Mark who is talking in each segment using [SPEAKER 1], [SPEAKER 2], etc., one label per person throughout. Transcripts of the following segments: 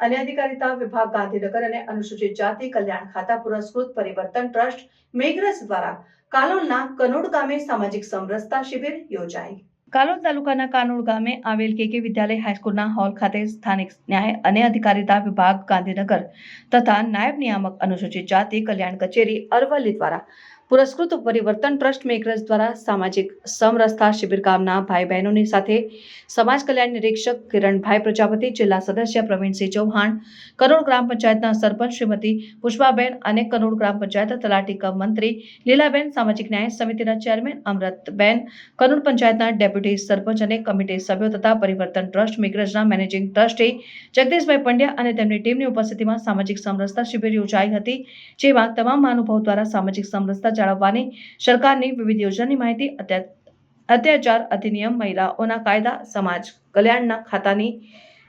[SPEAKER 1] અને અધિકારિતા વિભાગ, ગાંધીનગર અને અનુસૂચિત જાતિ કલ્યાણ ખાતા પુરસ્કૃત પરિવર્તન ટ્રસ્ટ મેઘરસ દ્વારા કાલોલના કનોડ ગામે સામાજિક સમરસતા શિબિર યોજાઈ. કાલોલ તાલુકાના કાનોડ ગામે આવેલ કેકે વિદ્યાલય હાઈસ્કૂલના હોલ ખાતે સ્થાનિક ન્યાય અને અધિકારીતા વિભાગ, ગાંધીનગર તથા નાયબ નિયામક અનુસૂચિત જાતિ કલ્યાણ કચેરી અરવલ્લી દ્વારા પુરસ્કૃત પરિવર્તન ટ્રસ્ટ મેકર્સ દ્વારા સામાજિક સમરસતા શિબિર ગામના ભાઈ બહેનોની સાથે સમાજ કલ્યાણ નિરીક્ષક કિરણભાઈ પ્રજાપતિ, જિલ્લા સદસ્ય પ્રવીણસિંહ ચૌહાણ, કરોડ ગ્રામ પંચાયતના સરપંચ શ્રીમતી પુષ્પાબેન અને કરોડ ગ્રામ પંચાયત તલાટી કમ મંત્રી લીલાબેન, સામાજિક ન્યાય સમિતિના ચેરમેન અમૃતબેન કરોડ પંચાયતના ડેપ્યુટી સરપંચ અને કમિટી સભ્યો તથા પરિવર્તન ટ્રસ્ટ મેકર્સના મેનેજિંગ ટ્રસ્ટી જગદીશભાઈ પંડ્યા અને તેમની ટીમની ઉપસ્થિતિમાં સામાજિક સમરસતા શિબિર યોજાઈ હતી, જેમાં તમામ મહાનુભાવો દ્વારા સામાજિક સમરસતા જાળવવાની સરકારની વિવિધ યોજનાની માહિતી અત્યા- અત્યાચાર અધિનિયમ મહિલાઓના કાયદા, સમાજ કલ્યાણના ખાતાની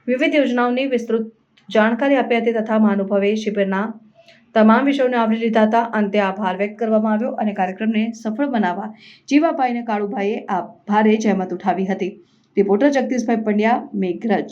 [SPEAKER 1] વિવિધ યોજનાઓની વિસ્તૃત જાણકારી આપી હતી તથા મહાનુભાવે શિબિરના તમામ વિષયોને આવરી લીધા હતા. અંતે આભાર વ્યક્ત કરવામાં આવ્યો અને કાર્યક્રમને સફળ બનાવવા જીવાભાઈ અને કાળુભાઈએ આ ભારે જહેમત ઉઠાવી હતી. રિપોર્ટર જગદીશભાઈ પંડ્યા, મેઘરજ.